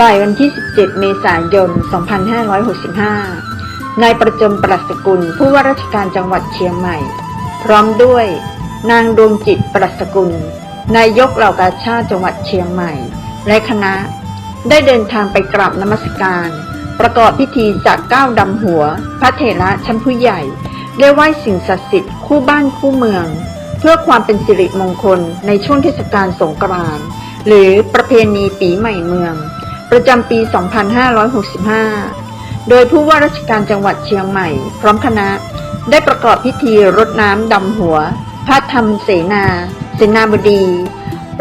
บ่ายวันที่ 17 เมษายน 2565 นายประจมปรัชกุล ผู้ว่าราชการจังหวัดเชียงใหม่ พร้อมด้วย นางดวงจิตปรัชกุล นายกเหล่ากาชาติจังหวัดเชียงใหม่ และคณะ ได้เดินทางไปกราบนมัสการ ประกอบพิธีจากก้าวดำหัว พระเถระชั้นผู้ใหญ่ ได้ไหว้สิ่งศักดิ์สิทธิ์คู่บ้านคู่เมือง เพื่อความเป็นสิริมงคลในช่วงเทศกาลสงกรานต์หรือประเพณีปีใหม่เมือง ประจำปี 2565 โดยผู้ว่าราชการจังหวัดเชียงใหม่ พร้อมคณะ ได้ประกอบพิธีรดน้ำดำหัว พระธรรมเสนา เสนาบดี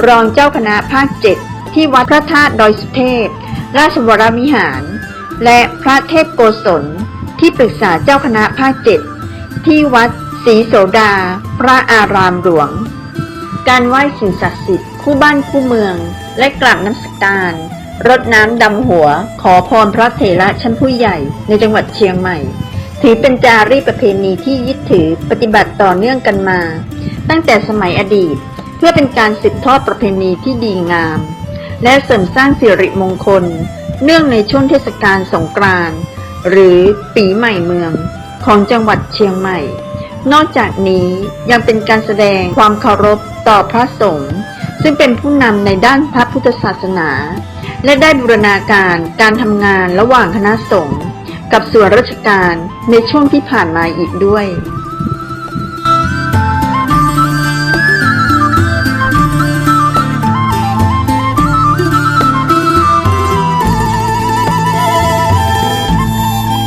รองเจ้าคณะภาคเจ็ดที่วัดพระธาตุดอยสุเทพ ราชวรวิหาร และพระเทพโกศล ที่ปรึกษาเจ้าคณะภาคเจ็ดที่วัดศรีโสดา พระอารามหลวง การไหว้สิ่งศักดิ์สิทธิ์คู่บ้านคู่เมือง และกราบน้ำสการ รดน้ำดำหัว ขอพรพระเถระชั้นผู้ใหญ่ในจังหวัดเชียงใหม่ ถือเป็นจารีประเพณีที่ยึดถือปฏิบัติต่อเนื่องกันมา ตั้งแต่สมัยอดีต เพื่อเป็นการสืบทอดประเพณีที่ดีงาม และเสริมสร้างสิริมงคล เนื่องในช่วงเทศกาลสงกรานต์หรือปีใหม่เมืองของจังหวัดเชียงใหม่ นอกจากนี้ยังเป็นการแสดงความเคารพต่อพระสงฆ์ซึ่งเป็นผู้นำในด้านพระพุทธศาสนา และได้บูรณาการการทำงานระหว่างคณะสงฆ์กับส่วนราชการในช่วงที่ผ่านมาอีกด้วย